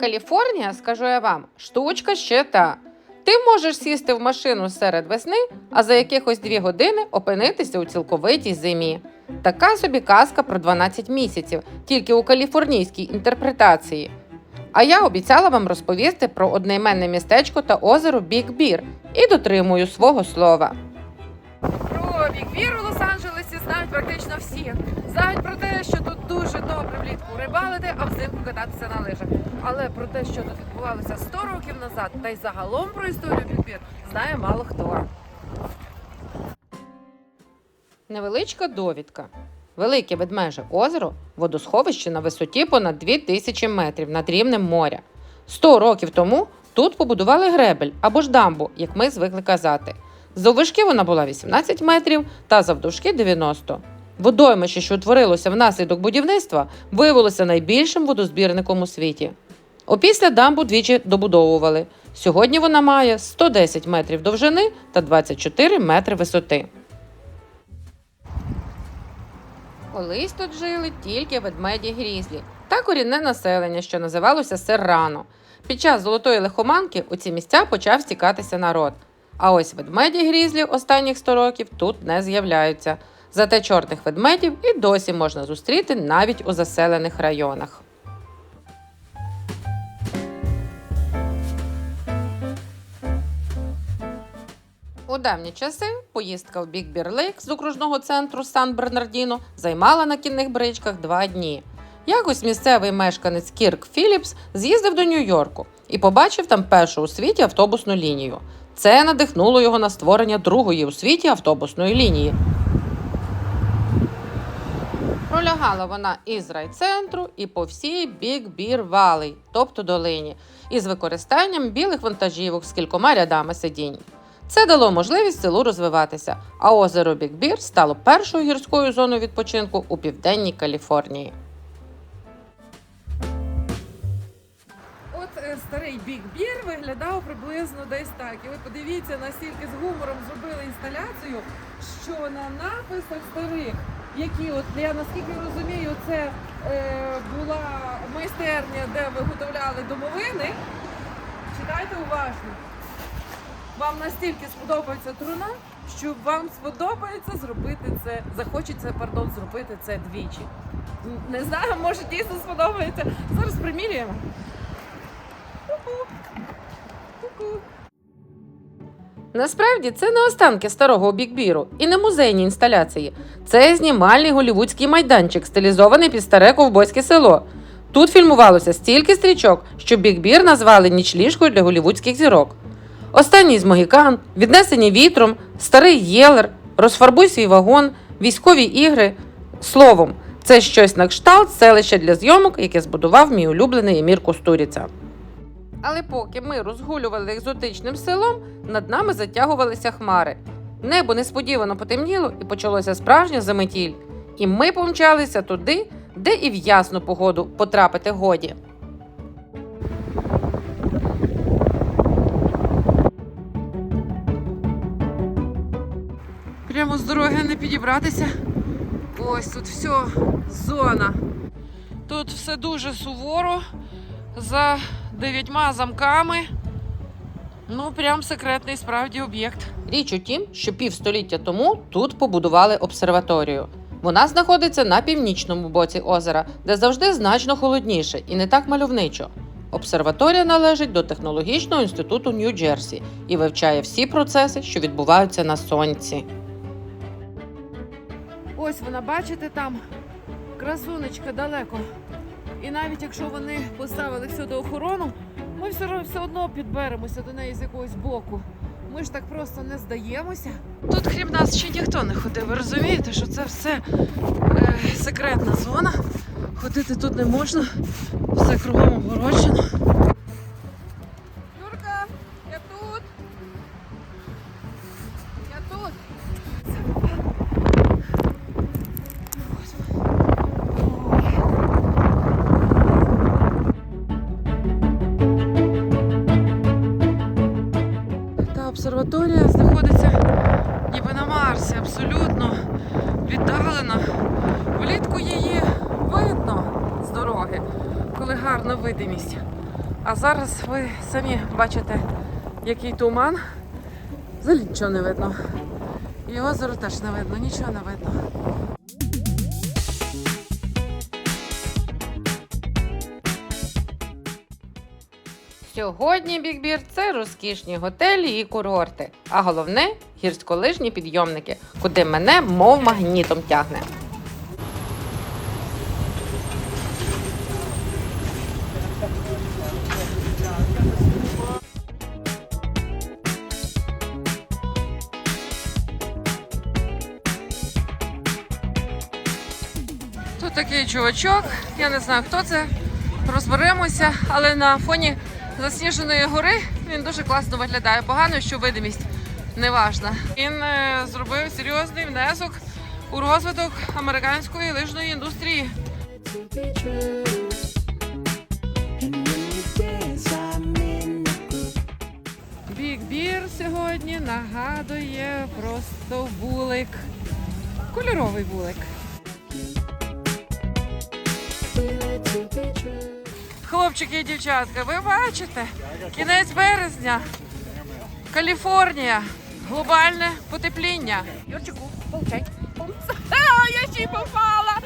Каліфорнія, скажу я вам, штучка ще та. Ти можеш сісти в машину серед весни, а за якихось дві години опинитися у цілковитій зимі. Така собі казка про 12 місяців, тільки у каліфорнійській інтерпретації. А я обіцяла вам розповісти про одноіменне містечко та озеро Біг Бір і дотримую свого слова. Про Біг Бір у Лос-Анджелесі знають практично всі. Знають про те, що тут дуже добре влітку рибалити, а взимку кататися на лижах. Але про те, що тут відбувалося 100 років назад, та й загалом про історію Біг Бір, знає мало хто. Невеличка довідка. Велике ведмеже озеро водосховище на висоті понад 2000 метрів над рівнем моря. 100 років тому тут побудували гребель або ж дамбу, як ми звикли казати. Заввишки вона була 18 метрів та завдовжки 90. Водоймище, що утворилося внаслідок будівництва, виявилося найбільшим водозбірником у світі. Опісля дамбу двічі добудовували. Сьогодні вона має 110 метрів довжини та 24 метри висоти. Колись тут жили тільки ведмеді грізлі та корінне населення, що називалося Серрано. Під час золотої лихоманки у ці місця почав стікатися народ. А ось ведмеді грізлі останніх 100 років тут не з'являються. Зате чорних ведмедів і досі можна зустріти навіть у заселених районах. У давні часи поїздка в бік Бірлейк з окружного центру Сан Бернардіно займала на кінних бричках два дні. Якось місцевий мешканець Кірк Філіпс з'їздив до Нью-Йорку і побачив там першу у світі автобусну лінію. Це надихнуло його на створення другої у світі автобусної лінії. Пролягала вона із райцентру і по всій бік бір Валей, тобто долині, із використанням білих вантажівок з кількома рядами сидінь. Це дало можливість селу розвиватися, а озеро Бікбір стало першою гірською зоною відпочинку у південній Каліфорнії. Старий Біг Бір виглядав приблизно десь так. І ви подивіться, настільки з гумором зробили інсталяцію, що на написах старих, які от я наскільки розумію, це е, була майстерня, де виготовляли домовини. Читайте уважно. Вам настільки сподобається труна, що вам сподобається зробити це, захочеться, пардон, зробити це двічі. Не знаю, може дійсно сподобається. Зараз примірюємо. Насправді це не останки старого бікбіру і не музейні інсталяції. Це знімальний голівудський майданчик, стилізований під старе ковбойське село. Тут фільмувалося стільки стрічок, що бікбір назвали нічліжкою для голівудських зірок. Останній з могікан, віднесені вітром, старий єлер, розфарбуй свій вагон, військові ігри. Словом, це щось на кшталт селища для зйомок, яке збудував мій улюблений Емір Кустуріца. Але поки ми розгулювали екзотичним селом, над нами затягувалися хмари. Небо несподівано потемніло і почалося справжнє заметіль. І ми помчалися туди, де і в ясну погоду потрапити годі. Прямо з дороги не підібратися. Ось тут все зона. Тут все дуже суворо, за дев'ятьма замками. Ну, прям секретний справді об'єкт. Річ у тім, що півстоліття тому тут побудували обсерваторію. Вона знаходиться на північному боці озера, де завжди значно холодніше і не так мальовничо. Обсерваторія належить до технологічного інституту Нью-Джерсі і вивчає всі процеси, що відбуваються на сонці. Ось вона, бачите, там красунечка далеко. І навіть якщо вони поставили всюди охорону, ми все, все одно підберемося до неї з якогось боку. Ми ж так просто не здаємося. Тут крім нас ще ніхто не ходив. Ви розумієте, що це все е, секретна зона. Ходити тут не можна, все кругом огороджено. Обсерваторія знаходиться ніби на Марсі, абсолютно віддалена. Влітку її видно з дороги, коли гарна видимість. А зараз ви самі бачите, який туман. Взагалі нічого не видно. І озеро теж не видно, нічого не видно. Сьогодні Бікбір це розкішні готелі і курорти, а головне гірськолижні підйомники, куди мене мов магнітом тягне. Тут такий чувачок, я не знаю хто це, розберемося, але на фоні засніженої гори він дуже класно виглядає. Погано, що видимість неважна. Він е, зробив серйозний внесок у розвиток американської лижної індустрії. Біг бір сьогодні нагадує просто вулик. Кольоровий вулик. Хлопчики і дівчатка, ви бачите? Кінець березня. Каліфорнія. Глобальне потепління. Юрчику, получай. А, я ще й попала!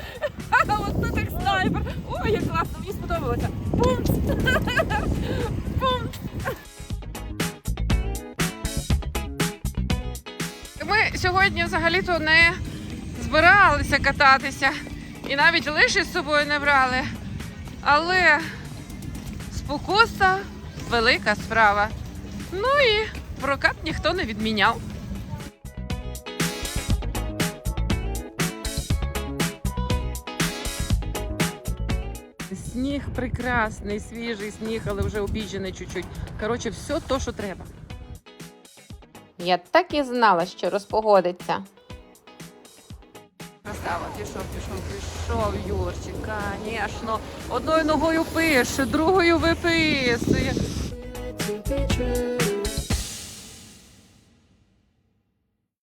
От тут як снайпер. Ой, як класно, мені сподобалося. Пумц! Пумц! Ми сьогодні взагалі-то не збиралися кататися і навіть лиші з собою не брали. Але спокуса велика справа. Ну і прокат ніхто не відміняв. Сніг прекрасний, свіжий сніг, але вже обіджений чуть-чуть. Коротше, все то, що треба. Я так і знала, що розпогодиться. Красава, пішов, пішов, пішов, Юрчик, звісно. Одною ногою пише, другою виписує.